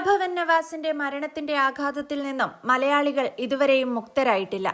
കലാഭവൻ നവാസിന്റെ മരണത്തിന്റെ ആഘാതത്തിൽ നിന്നും മലയാളികൾ ഇതുവരെയും മുക്തരായിട്ടില്ല.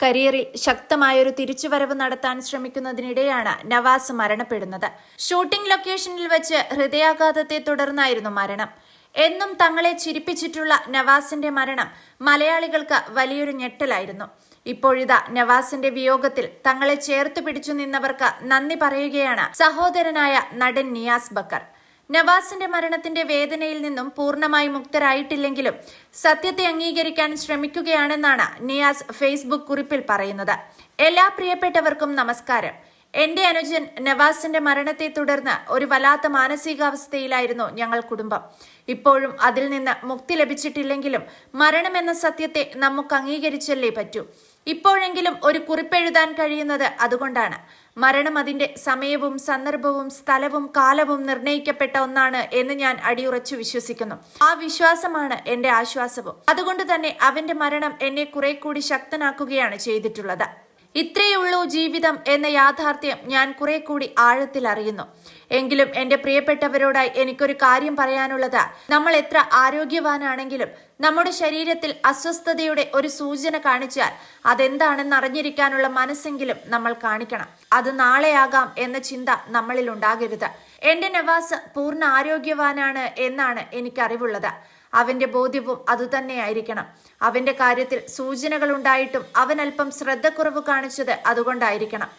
കരിയറിൽ ശക്തമായൊരു തിരിച്ചുവരവ് നടത്താൻ ശ്രമിക്കുന്നതിനിടെയാണ് നവാസ് മരണപ്പെടുന്നത്. ഷൂട്ടിംഗ് ലൊക്കേഷനിൽ വെച്ച് ഹൃദയാഘാതത്തെ തുടർന്നായിരുന്നു മരണം. എന്നും തങ്ങളെ ചിരിപ്പിച്ചിട്ടുള്ള നവാസിന്റെ മരണം മലയാളികൾക്ക് വലിയൊരു ഞെട്ടലായിരുന്നു. ഇപ്പോഴിതാ നവാസിന്റെ വിയോഗത്തിൽ തങ്ങളെ ചേർത്ത് പിടിച്ചു നിന്നവർക്ക് നന്ദി പറയുകയാണ് സഹോദരനായ നടൻ നിയാസ് ബക്കർ. നവാസിന്റെ മരണത്തിന്റെ വേദനയിൽ നിന്നും പൂർണമായി മുക്തരായിട്ടില്ലെങ്കിലും സത്യത്തെ അംഗീകരിക്കാൻ ശ്രമിക്കുകയാണെന്നാണ് നിയാസ് ഫേസ്ബുക്ക് കുറിപ്പിൽ പറയുന്നത്. എല്ലാ പ്രിയപ്പെട്ടവർക്കും നമസ്കാരം. എന്റെ അനുജൻ നവാസിന്റെ മരണത്തെ തുടർന്ന് ഒരു വല്ലാത്ത മാനസികാവസ്ഥയിലായിരുന്നു ഞങ്ങൾ കുടുംബം. ഇപ്പോഴും അതിൽ നിന്ന് മുക്തി ലഭിച്ചിട്ടില്ലെങ്കിലും മരണമെന്ന സത്യത്തെ നമുക്ക് അംഗീകരിച്ചല്ലേ പറ്റൂ. ഇപ്പോഴെങ്കിലും ഒരു കുറിപ്പെഴുതാൻ കഴിയുന്നത് അതുകൊണ്ടാണ്. മരണം അതിന്റെ സമയവും സന്ദർഭവും സ്ഥലവും കാലവും നിർണയിക്കപ്പെട്ട ഒന്നാണ് എന്ന് ഞാൻ അടിയുറച്ചു വിശ്വസിക്കുന്നു. ആ വിശ്വാസമാണ് എന്റെ ആശ്വാസവും. അതുകൊണ്ട് തന്നെ അവന്റെ മരണം എന്നെ കുറെ കൂടി ശക്തനാക്കുകയാണ് ചെയ്തിട്ടുള്ളത്. ഇത്രയേ ഉള്ളൂ ജീവിതം എന്ന യാഥാർത്ഥ്യം ഞാൻ കുറെ കൂടി ആഴത്തിൽ അറിയുന്നു. എങ്കിലും എന്റെ പ്രിയപ്പെട്ടവരോടായി എനിക്കൊരു കാര്യം പറയാനുള്ളത്. നമ്മൾ എത്ര ആരോഗ്യവാനാണെങ്കിലും നമ്മുടെ ശരീരത്തിൽ അസ്വസ്ഥതയുടെ ഒരു സൂചന കാണിച്ചാൽ അതെന്താണെന്ന് അറിഞ്ഞിരിക്കാനുള്ള മനസ്സെങ്കിലും നമ്മൾ കാണിക്കണം. അത് നാളെയാകാം എന്ന ചിന്ത നമ്മളിൽ ഉണ്ടാകരുത്. എന്റെ നവാസ് പൂർണ ആരോഗ്യവാനാണ് എന്നാണ് എനിക്കറിവുള്ളത്. അവന്റെ ബോധ്യവും അതുതന്നെയായിരിക്കണം അവന്റെ കാര്യത്തിൽ സൂചനകൾ ഉണ്ടായിട്ടും അവൻ അല്പം ശ്രദ്ധക്കുറവ് കാണിച്ചത് അതുകൊണ്ടായിരിക്കണം.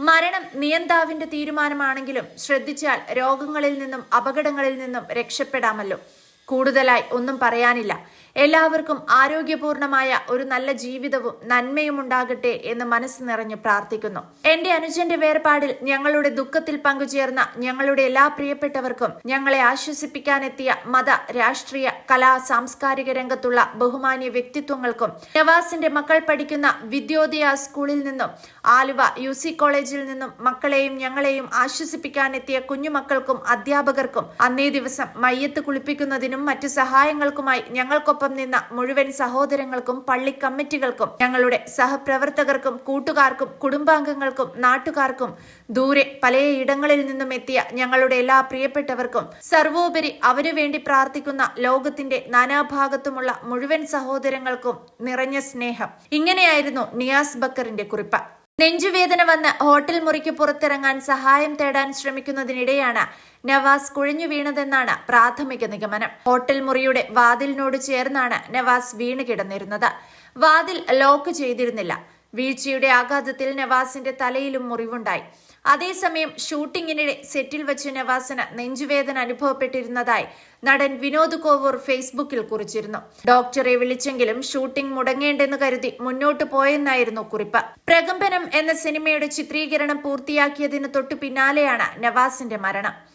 മരണം നിയന്താവിന്റെ തീരുമാനമാണെങ്കിലും ശ്രദ്ധിച്ചാൽ രോഗങ്ങളിൽ നിന്നും അപകടങ്ങളിൽ നിന്നും രക്ഷപ്പെടാമല്ലോ. കൂടുതലായി ഒന്നും പറയാനില്ല. എല്ലാവർക്കും ആരോഗ്യപൂർണമായ ഒരു നല്ല ജീവിതവും നന്മയും ഉണ്ടാകട്ടെ എന്ന് മനസ്സ് നിറഞ്ഞ് പ്രാർത്ഥിക്കുന്നു. എന്റെ അനുജന്റെ വേർപാടിൽ ഞങ്ങളുടെ ദുഃഖത്തിൽ പങ്കുചേർന്ന ഞങ്ങളുടെ എല്ലാ പ്രിയപ്പെട്ടവർക്കും ഞങ്ങളെ ആശ്വസിപ്പിക്കാനെത്തിയ മത രാഷ്ട്രീയ കലാ സാംസ്കാരിക രംഗത്തുള്ള ബഹുമാന്യ വ്യക്തിത്വങ്ങൾക്കും നവാസിന്റെ മക്കൾ പഠിക്കുന്ന വിദ്യോദയ സ്കൂളിൽ നിന്നും ആലുവ യു സി കോളേജിൽ നിന്നും മക്കളെയും ഞങ്ങളെയും ആശ്വസിപ്പിക്കാനെത്തിയ കുഞ്ഞുമക്കൾക്കും അധ്യാപകർക്കും അന്നേ ദിവസം മയ്യത്ത് കുളിപ്പിക്കുന്നതിനും മറ്റു സഹായങ്ങൾക്കുമായി ഞങ്ങൾക്കൊപ്പം നിന്ന മുഴുവൻ സഹോദരങ്ങൾക്കും പള്ളി കമ്മിറ്റികൾക്കും ഞങ്ങളുടെ സഹപ്രവർത്തകർക്കും കൂട്ടുകാർക്കും കുടുംബാംഗങ്ങൾക്കും നാട്ടുകാർക്കും ദൂരെ പലയിടങ്ങളിൽ നിന്നും എത്തിയ ഞങ്ങളുടെ എല്ലാ പ്രിയപ്പെട്ടവർക്കും സർവോപരി അവരു വേണ്ടി പ്രാർത്ഥിക്കുന്ന ലോകത്തിന്റെ നാനാഭാഗത്തുമുള്ള മുഴുവൻ സഹോദരങ്ങൾക്കും നിറഞ്ഞ സ്നേഹം. ഇങ്ങനെയായിരുന്നു നിയാസ് ബക്കറിന്റെ കുറിപ്പ്. നെഞ്ചുവേദന വന്ന് ഹോട്ടൽ മുറിക്ക് പുറത്തിറങ്ങാൻ സഹായം തേടാൻ ശ്രമിക്കുന്നതിനിടെയാണ് നവാസ് കുഴഞ്ഞു വീണതെന്നാണ് പ്രാഥമിക നിഗമനം. ഹോട്ടൽ മുറിയുടെ വാതിലിനോട് ചേർന്നാണ് നവാസ് വീണ് കിടന്നിരുന്നത്. വാതിൽ ലോക്ക് ചെയ്തിരുന്നില്ല. വീഴ്ചയുടെ ആഘാതത്തിൽ നവാസിന്റെ തലയിലും മുറിവുണ്ടായി. അതേസമയം ഷൂട്ടിങ്ങിനിടെ സെറ്റിൽ വെച്ച് നവാസിന് നെഞ്ചുവേദന അനുഭവപ്പെട്ടിരുന്നതായി നടൻ വിനോദ് കോവൂർ ഫേസ്ബുക്കിൽ കുറിച്ചിരുന്നു. ഡോക്ടറെ വിളിച്ചെങ്കിലും ഷൂട്ടിംഗ് മുടങ്ങേണ്ടെന്ന് കരുതി മുന്നോട്ട് പോയെന്നായിരുന്നു കുറിപ്പ്. പ്രകമ്പനം എന്ന സിനിമയുടെ ചിത്രീകരണം പൂർത്തിയാക്കിയതിന് തൊട്ടു പിന്നാലെയാണ് നവാസിന്റെ മരണം.